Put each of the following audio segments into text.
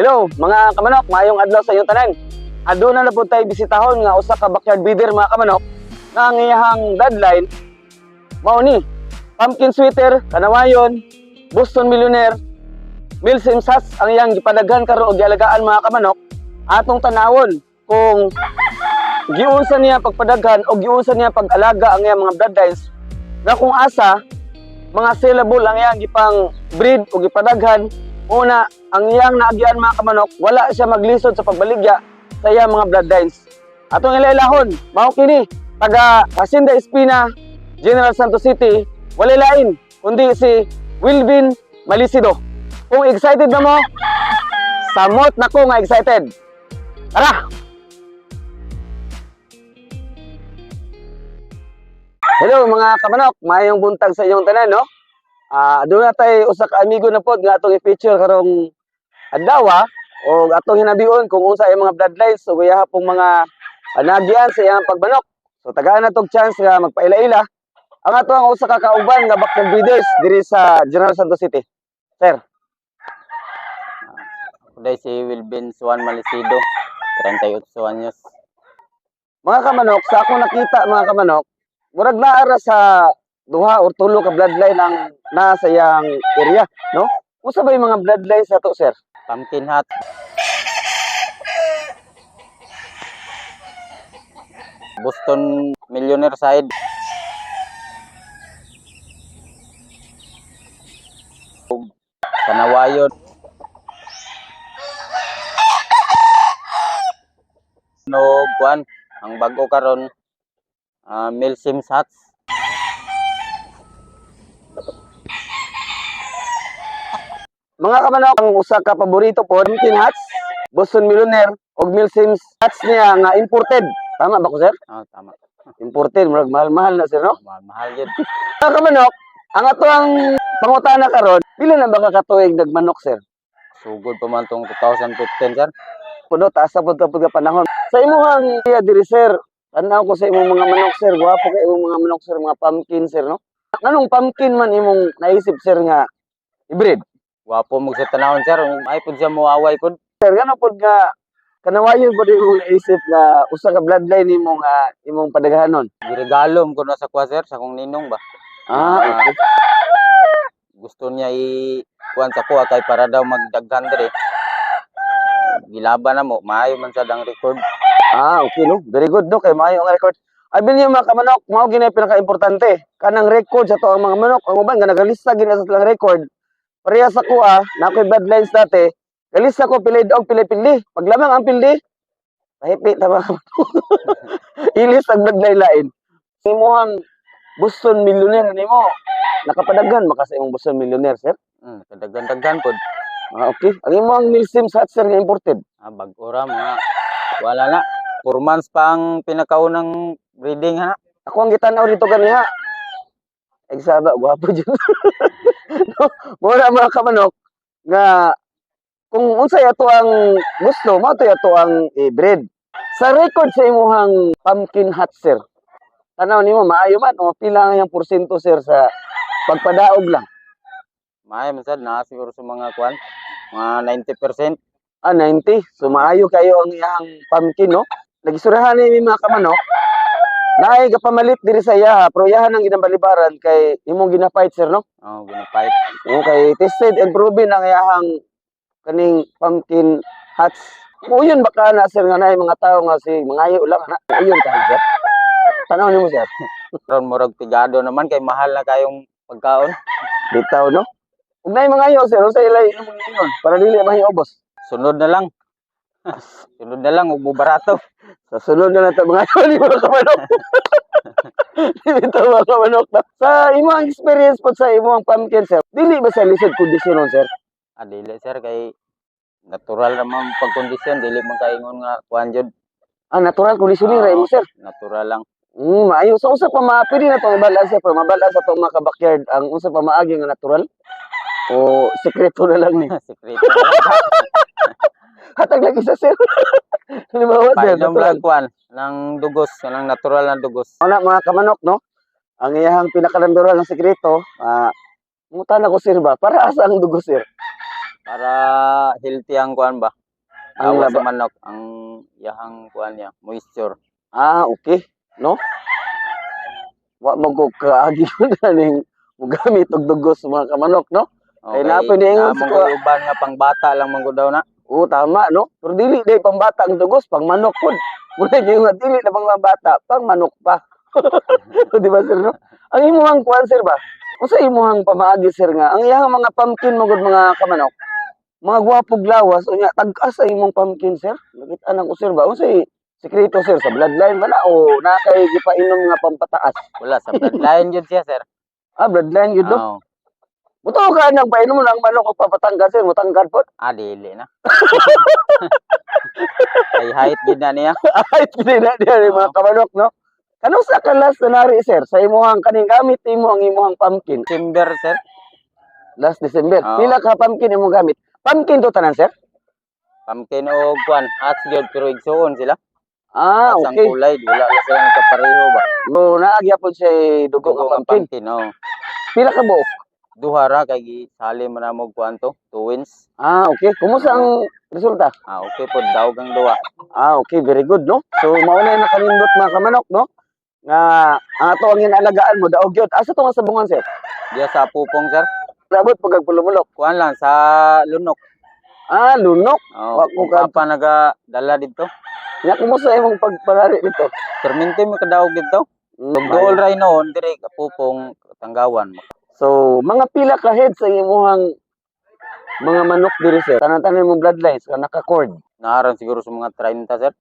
Hello, mga kamanok, mayong adlaw sa inyong tanan. Aduna na po tayo bisitahon nga usa ka backyard breeder mga kamanok nga ang iyahang deadline mao ni pumpkin sweater, kanawayon, Boston Millionaire, Milsim Sats ang iyang gipadaghan karon og gialagaan mga kamanok atong tanawon kung giunsa niya pagpadaghan o giunsa niya pag-alaga ang iyang mga bloodlines nga kung asa mga sellable ang iyang gipang breed o gipadaghan una ang iyang naagian mga kamanok wala siya maglisod sa pagbaligya sa iyang mga bloodlines. Atong ilailahon mao kini taga Hacienda Espina General Santos City wala lain kundi si Wilvin Malisido. Kung excited na mo samot na ko nga excited. Tara! Hello mga kamanok, mayong buntag sa inyong tanan, no? Ah, doon na tayo usa ka amigo na pod nga atong i-feature karong adlaw o atong hinabion kung unsa ay mga bloodlines o guyaha pong mga anagian sa iyang pagbanok. So tagaan na tog chance nga magpaila-ila. Ang ato ang usa ka kauban nga backyard breeders diri sa General Santos City. Sir, Kuday si Wilbin Suan Malisido, 38 anyos. mga kamanok, sa akong nakita mga kamanok, murag naara sa duha or tulo ka bloodline ang nasa iyang area, no? Unsa ba yung mga bloodlines sa to, sir? Pumpkin hat. Boston Millionaire side. Kanawayon. No, kuan ang bago karon uh, Milsim Hats. Mga kamanok, ang usa ka paborito po, Pumpkin Hats, Boston Millionaire, og Milsims Hats niya nga imported. Tama ba ko, sir? Ah, tama. Imported, murag mahal-mahal na, sir, no? Mahal, mahal yun. Mga kamanok, ang ato ang pangutana karon, pila na ba ka katuig nagmanok, sir? Sugod pa man tong 2015 sir. Puno, taas sa punta ka panahon. Sa imong iya diri, sir, tanaw ko sa imong mga manok, sir. Gwapo kay imong mga manok, sir, mga pumpkin, sir, no? Anong pumpkin man imong naisip, sir, nga hybrid? Wapo mo sa tanawon sir. Ay pud siya muaway pud. Sir, gano pod nga kanawayon po imong naisip nga usa ka bloodline imong nga imong padaghanon. Giregalom ko na sa kwa sir sa kong ninong ba. Ah, okay. Gusto niya i kuan sa kuha kay para daw magdaghan diri. Gilaban na mo, maayo man sa dang record. Ah, okay no. Very good no kay maayo ang record. Abi niyo mga kamanok, mao gini pinaka-importante. Kanang record sa to ang mga manok, ang uban nga nagalista gini sa silang record. Pareha sa kuha, na ako'y bloodlines dati. Galista ko pilay dog, pilay pildi. Pag lamang ang pildi, mahipi tama. Ilis ang bloodline lain. Imuhang Boston Millionaire nimo. Nakapadaghan maka sa imong Boston Millionaire, sir. Hmm, kadaghan-daghan pod. Ah, okay. Ang imong Milsim Satser nga imported. Ah, bag-ora mga wala na. 4 months pa ang pinakaunang breeding ha. Ako ang gitanaw dito ganiha. Eksaba, gwapo dyan. no, mura mga kamanok nga kung unsay ato ang gusto, mo to ato ang i-breed. Sa record sa imuhang pumpkin hat sir. Tanaw nimo maayo man o pila nga yung porsyento sir sa pagpadaog lang. Maayo man sad na siguro sa mga kuan. Mga 90%. Ah, 90. So maayo kayo ang iyang pumpkin no. Nagisurahan ni mga kamanok. Naay gapamalit diri sa iya, pero iyahan ang ginabalibaran kay imong ginafight sir no. Oh, ginapait. Okay, tested and proven ang iyahang kaning pumpkin hats. Uyon baka na sir nga na mga tao nga si mangayo lang na. Uyon ka sir. Tanaw nimo sir. Ron murag tigado naman kay mahal na kayong pagkaon. Bitaw no. Ug nay mangayo sir, sa ilay imong ingon para dili mahiobos. Sunod na lang. Sunod na lang ug barato. Sa sunod na nato mga ni mga kamanok. Bitaw mga kamanok. na. Sa imong experience po sa imong pumpkin sir, dili ba sa lisod kondisyon sir? Ah, dili sir kay natural naman pagkondisyon dili man kaingon nga kuan jud. Ah, natural conditioning ra imo sir. Natural lang. Mm, maayo. Sa usa pa ma pwede na tong ibalaan siya pero sa tong mga ka-backyard ang usa pa maagi nga natural. O sekreto na lang ni. Sekreto. Hatag lagi sa sir. Halimbawa sir, Painom natural. lang kuan ng dugos, kanang natural na dugos. Una mga kamanok no. Ang iyahang pinakalandural ng sekreto, ah, mutan ako sir ba? Para asa ang dugo sir? para healthy ang kuan ba. Ang Awa sa manok ang yahang kuan niya, moisture. Ah, okay. No? Wa mo ko na ning mugamit og dugos mga kamanok, no? Ay, napay niingon sa kuha. uban nga pang bata lang man gud daw na. Oo, tama, no? Pero dili day pambata ang dugos, pang manok pod. Muna yung nga dili na pang bata, pang manok pa. Di ba, sir, no? Ang imuhang kuan, sir ba? Kung sa imuhang pamaagi, sir nga, ang iyang mga pumpkin mo mga kamanok, mga gwapog lawas, o nya, tag-asa imong pumpkin, sir. Nakita na ko, sir ba? O say, sekreto, sir, sa bloodline ba na? O nakay gipainom nga pampataas? Wala sa bloodline jud siya, sir. Ah, bloodline yun, no? Oo. Buto ka nang painom mo ng manok o papatanggal, sir, mutanggal po. Ah, dili na. Ay height gid na niya. Ay, hindi na diyan yung mga kamanok, no? Kano sa kalas na nari, sir? Sa imuhang kaning gamit imo ang imuhang pumpkin. Timber, sir. Last December. Pila ka pumpkin imong gamit? Pumpkin to tanan, sir? Pumpkin o kuan, hats gyud pero igsuon sila. Ah, ang okay. kulay, wala na silang kapareho ba. So, naagyapon siya dugo Dugo nga nga pumpkin. pumpkin, oh. Pila ka buok? Duha ra kay gisali man na mo kuan to, twins. Ah, okay. Kumusta ang resulta? Ah, okay po, daog ang duwa. Ah, okay. Very good, no? So, mauna yung nakanindot mga kamanok, no? Nga, ang ato ang inalagaan mo, daog yun. Asa to nga sabungan, sir? Diya sa pupong, sir. Labot pag agpulumulok. Kuan lang sa lunok. Ah, lunok. Oh, Wa ko ka- pa naga dala dito. Nga, kumusta imong pagpalari dito? Perminti mo kadaog dito. Mm, Goal ray noon dire pupong tanggawan mo. So, mga pila ka head sa imuhang mga manok diri sir. Tanan-tanan mo bloodlines ka naka-cord. Naaran siguro sa mga 30, sir.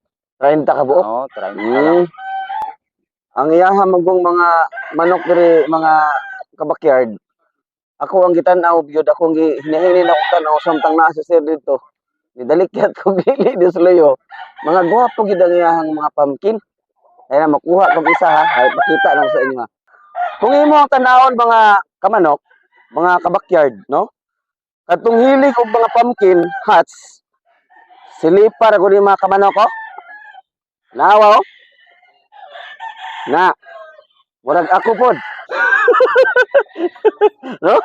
30 ka buok. Oo, 30 lang. Mm. Ang iyaha magong mga manok diri mga kabakyard. Ako ang gitan-aw gyud ako ang gi- hinahili na ko tan-aw samtang naa si sir dito. Nidalikyat ko dili di sulayo. Mga gwapo gid ang iyahang mga pumpkin. Kaya na makuha kog isa ha, ay pakita lang sa inyo ha. Kung imo ang tanawon mga kamanok, mga kabakyard, no? Katong hilig og mga pumpkin huts, silipar ko ni mga kamanok ko. Nawa oh. Na. Murag ako pod. no?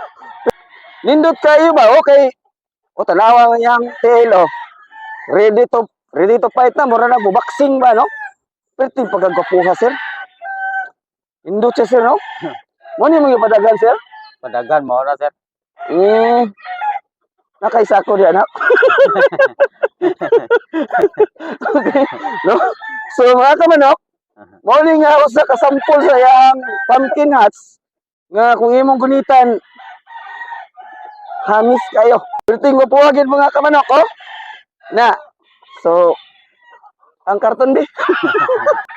Nindot kayo ba? Okay. O tanawa yang tail oh. Ready to ready to fight na mura na boxing ba no? Perti pagagapuha sir. Nindot siya sir no? Mo ni mga padagan sir? Padagan mo na, sir. Hmm. Nakaisa ko di anak. okay. No? So mga kamanok, Mauling nga ako sa kasampol sa yang pumpkin huts nga kung imong gunitan hamis kayo. Perting mo puwagin mga kamanok oh. Na. So ang karton di.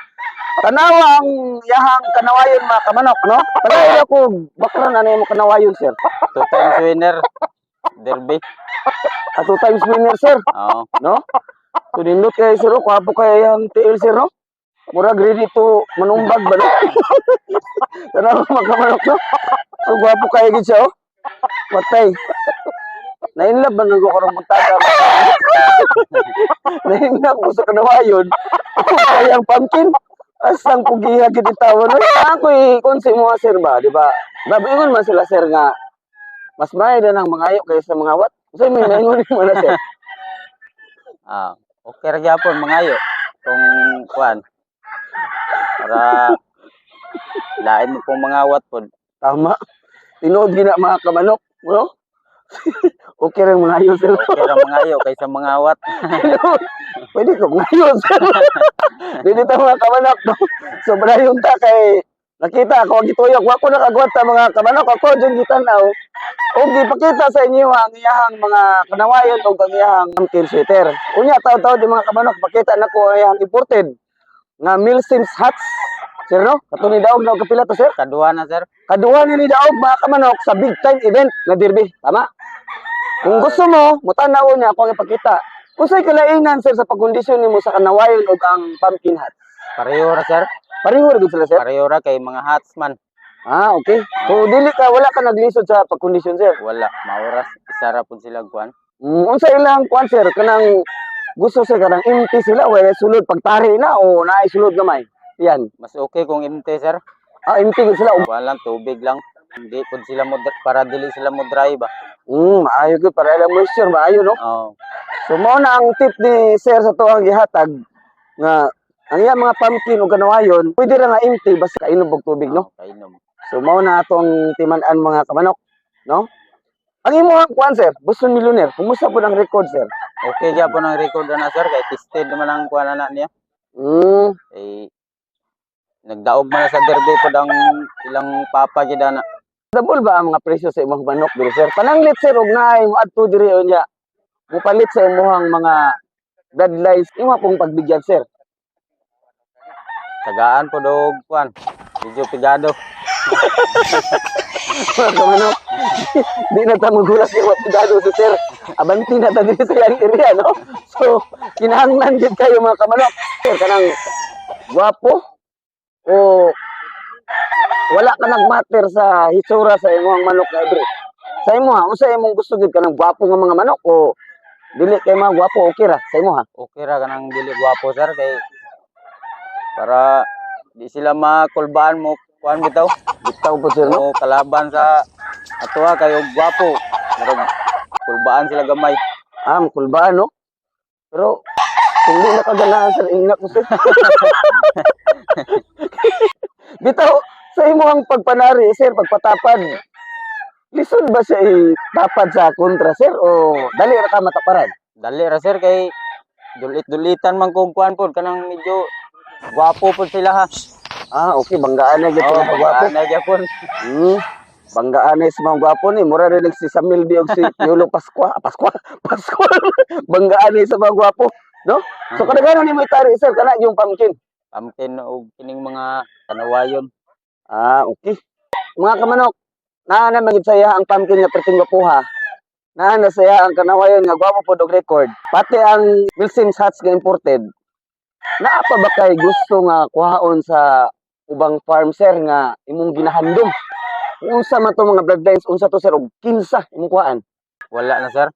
Tanawa ang yahang kanawayon mga kamanok, no? Pagay ako bakran ano yung kanawayon, sir. Two times winner. Derby. At two times winner, sir. Oo. no? So nindot kay sir, oh, kwapo kay ang TL sir, no? Murag ready to manumbag ba, no? Tanaw magkamanok, no? So gwapo kay gid siya, oh. Matay. Nainlab ba nang ko karong puntada? Nainlab ko sa kanawayon. Ako kay ang pumpkin. Asang pugiha gid tawon. no? Ako eh, kung si mga sir ba, di ba? Babingon man sila sir nga mas may na ng mga ayo kaysa mga wat. So may maingon mo na sir. Ah, okay ra gyapon mangayo. Kung kuan. Para lain mo pong mga wat pod. Tama. Tinood gina mga kamanok, no? Okay rin mga ayos, sir. Okay ra mangayo kaysa mga wat. Pwede ko ngayon, sir. Dili ta mga kamanok, no? So, yung ta kay nakita ako ang gituyok. Wako nakagwat ta mga kamanok. Ako dyan gitanaw. O gipakita sa inyo ang iyahang mga kanawayon o ang iyahang pumpkin sweater. Unya, tao-tao di mga kamanok. Pakita na ko ang iyahang imported nga Milsims hats. Sir, no? Katuni daog na og kapila to, sir. Kaduha na sir. kaduha ni ni Daog mga kamanok sa big time event na derby. Tama? Kung gusto mo, mutanaw niya ako ang ipakita. Kung sa'y kalainan, sir, sa pagkondisyon nimo sa kanawayon o ang pumpkin hat. Pareho ra sir. Pareho rin sila, sir. Pareho ra kay mga hats man. Ah, okay. So, dili ka, wala ka naglisod sa pagkondisyon, sir. Wala, maoras isa ra pud sila kuan. Mm, unsa ilang kwan, sir, kanang gusto sir, kanang empty sila, wala sulod pagtari na o naay sulod gamay. Yan. Mas okay kung empty sir. Ah, empty gud sila. Kuan lang tubig lang. Hindi po sila mo para dili sila mo drive ba. Hmm, maayo gyud para ilang moisture, maayo no. Oh, So mao na ang tip ni sir sa tuwang gihatag nga ang iya mga pumpkin ug kanawayon, pwede ra nga empty basta kainom og tubig no. kainom. So mao na atong timan-an mga kamanok, no? Ang imong kuan sir, Boston Millionaire, kumusta po ang record sir? Okay gyapon ang record na sir kay tested naman ang kuan na niya. Hmm, Eh nagdaog man sa derby pod ang ilang papa gyud na. double ba ang mga presyo sa imong manok diri sir? Pananglit sir ug naay mo adto diri unya. Mupalit sa imong mga bloodlines imo pong pagbigyan sir. Tagaan pod og kuan. Medyo pigado. Mga kamanok, di na ta magulat yung mapigado si sir. Abanti na ta diri sa iyang area, no? So, kinahanglan gid kayo mga kamanok. Sir, kanang gwapo o wala ka nagmatter sa hitsura sa imong manok na diri. Sa imo ha, unsa imong gusto gid kanang gwapo nga mga manok o dili kay mga gwapo okay ra sa imo ha? Okay ra kanang dili gwapo sir kay para di sila makulbaan mo kuan bitaw. Bitaw po sir, no? Kalaban sa atoa kayo gwapo. Murag kulbaan sila gamay. Ah, makulbaan, no? Pero, kung di nakaganaan, sir, ingna ko, sir. Bitaw, sa imo ang pagpanari, sir, pagpatapad, lisod ba siya itapad sa kontra, sir? O dali ra ka mataparan? Dali ra sir kay dulit-dulitan man kung kuan pod kanang medyo gwapo pod sila ha. Ah, okay, banggaan na gito Oh, mga gwapo. na gyapon. Hmm. Banggaan na sa mga gwapo ni. Mura rin si Samil Biog si Yolo Pasqua. Ah, Pasqua? Pasqua. banggaan na sa mga gwapo. No? So, kadagano ni mo itari, sir, kana yung pumpkin. Pamkin og kining mga kanawayon. Ah, okay. Mga kamanok, naa na magid saya ang pumpkin nga perting gapuha. Naa na saya ang kanawayon nga gwapo pod og record. Pati ang Wilson's Hats nga imported. Naa pa ba kay gusto nga kuhaon sa ubang farm sir nga imong ginahandom? Unsa man to mga bloodlines, unsa to sir og kinsa imong kuhaan? Wala na sir.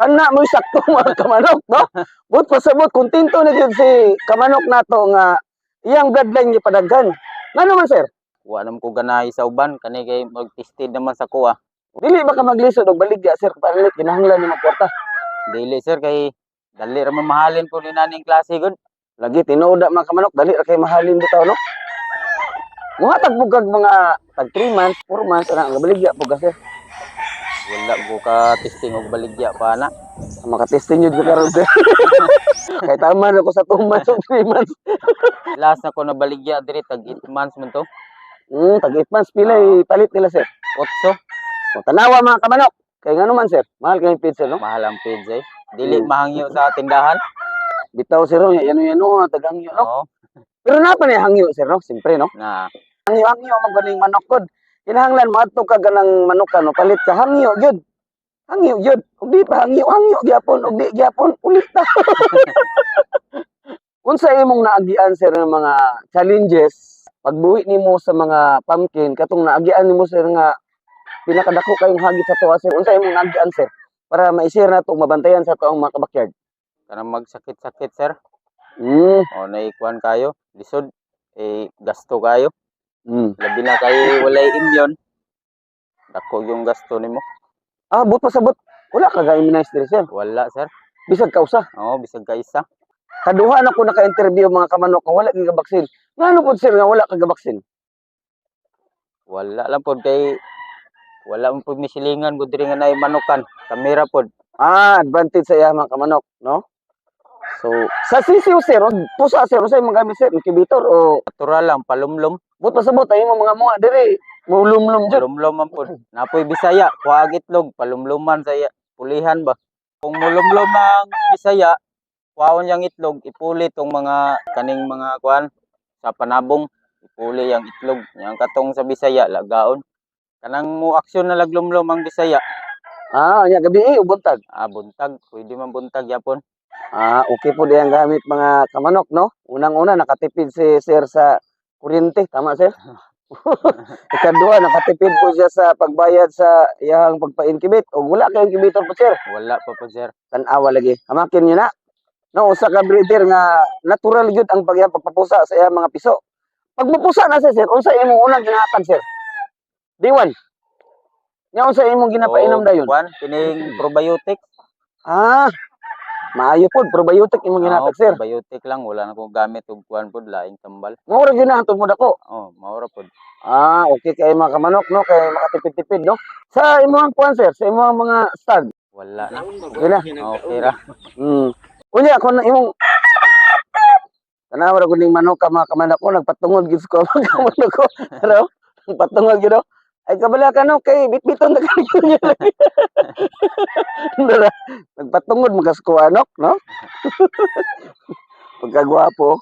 Kana mo sakto mga kamanok, no? But pasabot kontento na gyud si kamanok nato nga iyang bloodline gipadaghan. Ngano man sir? Wa nam ko ganahi sa uban kani kay mag-tested naman sa kuha. Dili ba ka maglisod og baligya sir panlit kinahanglan ni magkwarta. Dili sir kay dali ra mahalin po ni naning klase gud. Lagi tinuod mga kamanok dali ra kay mahalin bitaw no. Mga tagbugag mga tag 3 months, 4 months ana nga baligya po sir. Wala ko ka testing og baligya pa na. Makatesting yun ko karon sir. kay tama na ko sa 2 months ug 3 months. Last na ko na baligya diri tag 8 months man to. Hmm, tag 8 months pilay palit nila sir. Otso. O tanawa mga kamanok. Kay ngano man sir, mahal kay pizza no. Mahal ang page eh. Dili Mm. mahangyo sa tindahan. Bitaw sir, oh, yan yan no, tagang yun no. Oo. Pero napa ni hangyo sir no, simpre no. Na Hangyo hangyo man ganing manok kod. Kinahanglan maadto ka ganang manok no, palit ka hangyo gyud. Hangyo gyud. Ug di pa hangyo hangyo gyapon ug di gyapon ulit ta. Unsa imong naagian sir ng mga challenges pagbuhi nimo sa mga pumpkin katong naagian nimo sir nga pinakadako kayong hagit sa tuwa sir. Unsa imong naagian sir para ma-share nato mabantayan sa tuong mga kabakyard. kanang magsakit-sakit sir. Mm. O naikuan kayo, lisod eh gasto kayo. Mm. Labi na kayo walay immune. Dako yung gasto nimo. Ah, but pasabot wala ka ga-immunize diri sir. Wala sir. Bisag ka usa. Oo, bisag ka isa. Kaduha na ko naka-interview mga kamanok nga wala gyud baksin. Ngano pud sir nga wala ka baksin? Wala lang pod kay wala man pod misilingan gud diri nga naay manukan. Kamera pod. Ah, advantage sa iya mga kamanok, no? So, sa sisiw sir, pusa sir, sa imong gamit sir, incubator o Natural lang palumlom. But pasabot ay mo mga mga diri, mulumlum jud. Palumlom man pod. Napoy Bisaya, kuha itlog, palumluman sa iya. Pulihan ba? Kung mulumlom ang Bisaya, kuhaon yang itlog, ipuli tong mga kaning mga kuan sa panabong, ipuli yang itlog. Yang katong sa Bisaya, lagaon. Kanang mo aksyon na laglumlom ang Bisaya, Ah, nya gabi eh, ubuntag. ah, buntag, pwede man buntag yapon. Ah, okay po diyang gamit mga kamanok, no? Unang-una nakatipid si sir sa kuryente, tama sir? Ikaduha, nakatipid po siya sa pagbayad sa iyang pagpa-incubate. O wala kay incubator po sir. Wala pa po sir. tanawa lagi. Hamakin niyo na. No, usa ka breeder nga natural gyud ang pagya pagpapusa sa iya mga piso. Pag mapusa na siya, sir, unsa imong unang ginahatag, sir? Diwan. Nya sa imong ginapainom dayon. Kuan, kining probiotic. Ah. Maayo pod probiotic imong ginatag sir. Probiotic lang, wala na kong gamit og kuan pod laing tambal. Mo ra ginahatod mo dako. Oh, maura pod. Ah, okay kay mga kamanok no, kay makatipid-tipid no. Sa imong kuan sir, sa imong mga stag. Wala na. Na. Okay ra. Hmm. Unya ako na imong Tanaw ra guning manok ka mga kamanok ko nagpatungod gid ko mga kamanok ko. Pero nagpatungod gid. Ay kabala ka no kay bitbiton na kayo niya. Dara, Nagpatungod mga anok no. Pagkagwapo.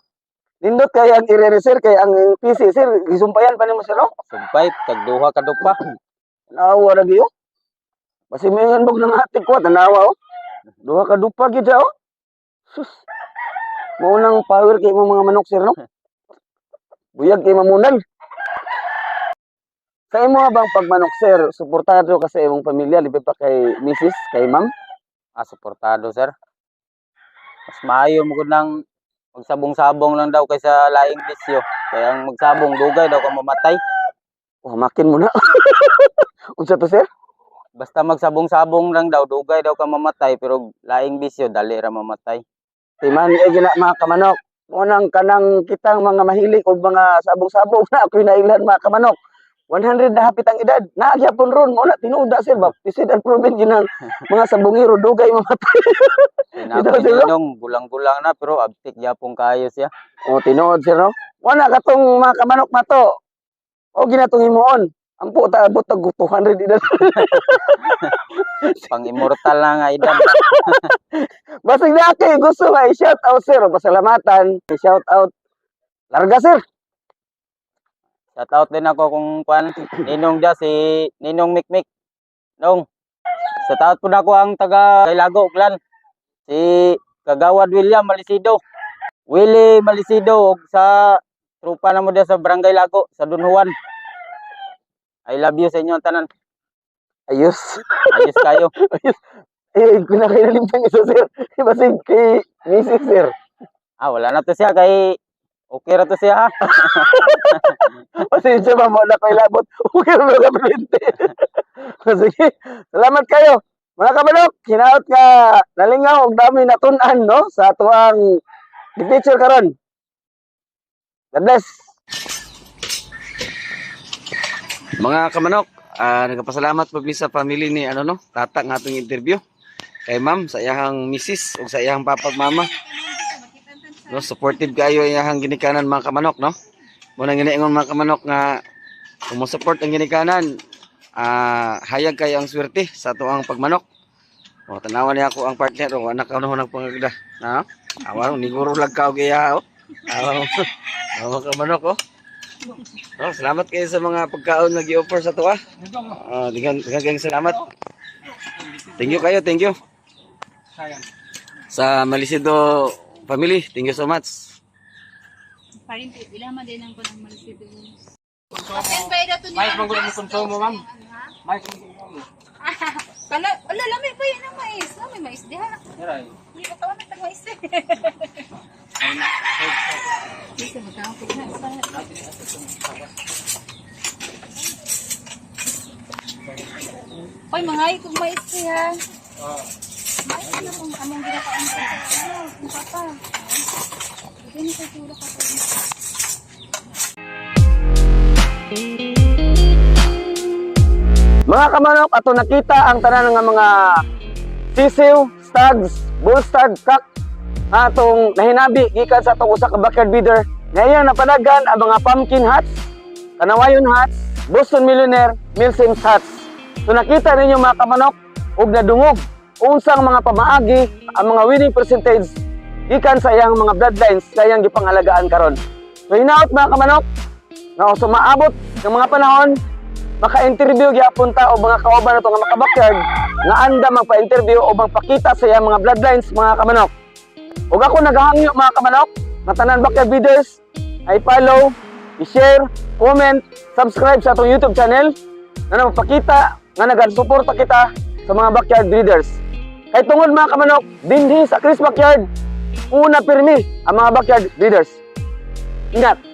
Nindot kay ang ire-reser kay ang PC sir gisumpayan pa nimo sir no. Sumpay, tagduha ka dupa. Tanawa ra gyud. Basi may handog ng ate ko tanawa oh. Duha ka dupa siya, oh. Sus. Mao nang power kay imong mga manok sir no. Buyag kay mamunan. Sa imo bang pagmanok sir, suportado ka sa imong pamilya libe pa kay Mrs. kay ma'am? Ah, suportado, sir. Mas maayo mo gud nang magsabong-sabong lang daw kaysa laing bisyo. Kaya ang magsabong, dugay daw ka mamatay. Oh, makin mo na. Unsa to sir? Basta magsabong-sabong lang daw, dugay daw ka mamatay. Pero laing bisyo, dali ra mamatay. Timan ay gina mga kamanok. Unang kanang kitang mga mahilig o mga sabong-sabong na ako'y nailan mga kamanok. 100 na hapit ang edad. Naagyapon ron mo na tinuda sir ba. Pisid and proven ginang mga sabongero dugay mamatay. Sinabi ninong, gulang-gulang na, pero abtik yapong kayo siya. o tinuod sir no. Wala katong mga kamanok na to. O ginatong himuon. Ang puta abot og 200 edad. Pang-immortal na nga idan. Basig na kay gusto nga i-shout out sir. Pasalamatan. I-shout out. Larga sir. Shout out din ako kung kwan, ninong dia si Ninong Mikmik. Nong, shout out po na ako ang taga Kailago, Clan. Si Kagawad William Malisido. Willie Malisido og sa trupa na mo dia sa Barangay Lago, sa Dunhuan. I love you sa inyo tanan. Ayos. Ayos kayo. Eh, pinakailalimtang isa sir. Basig kay Mrs. sir. Ah, wala na to siya kay okay ra to siya. Pasensya ba mo na kay labot. Okay na mga kapilinte. Sige. Salamat kayo. Mga kabalok, hinaot ka nalingaw og dami natunan no sa tuang picture karon. God bless. Mga kamanok, ah nagapasalamat pag sa family ni ano no, tata nga atong interview kay ma'am sa iyahang misis ug sa iyahang papag mama. No, supportive kayo iyahang ginikanan mga kamanok no. Muna giniingon mga kamanok nga kung mo-support ang ginikanan, ah hayag kayo ang swerte sa tuang pagmanok. O tanawan niya ako ang partner o anak ko na pangagda. Na? Awa ni guro lag ka og iya o. Awa awa ka manok o. Oh, salamat kayo sa mga pagkaon nga gi-offer sa tuwa. Ah, digan digan kayong salamat. Thank you kayo, thank you. Sa Malisido family, thank you so much. Parin po, ilama din ang ito ni May manggulo mo konsumo, ma'am. May Kala, ala, lamay pa yun ang mais. Lamay mais, di ha? Meray. Hindi ka tawa ng mais eh. Isa, magkakapit na. Isa. Hoy, mga ikog mais eh ha. Mga kamanok, ato nakita ang tanan nga mga sisiw, stags, bull stag, kak, atong nahinabi gikan sa atong usa ka backyard breeder. Ngayon napanagan ang mga pumpkin hats, kanawayon hats, Boston Millionaire, Milsims hats. So nakita ninyo mga kamanok, ug nadungog unsang mga pamaagi ang mga winning percentage gikan sa iyang mga bloodlines sa iyang gipangalagaan karon. So hinaot mga kamanok, na so maabot ng mga panahon maka-interview gyapon ta o mga kauban nato nga makabakyard nga anda magpa-interview o magpakita sa iyang mga bloodlines mga kamanok. Ug ako naghahangyo mga kamanok, nga tanan backyard breeders, ay follow, i-share, comment, subscribe sa atong YouTube channel na magpakita nga nagasuporta kita sa mga backyard breeders. Kay tungod mga kamanok, dinhi sa Chris Backyard, una pirmi ang mga backyard breeders. Ingat!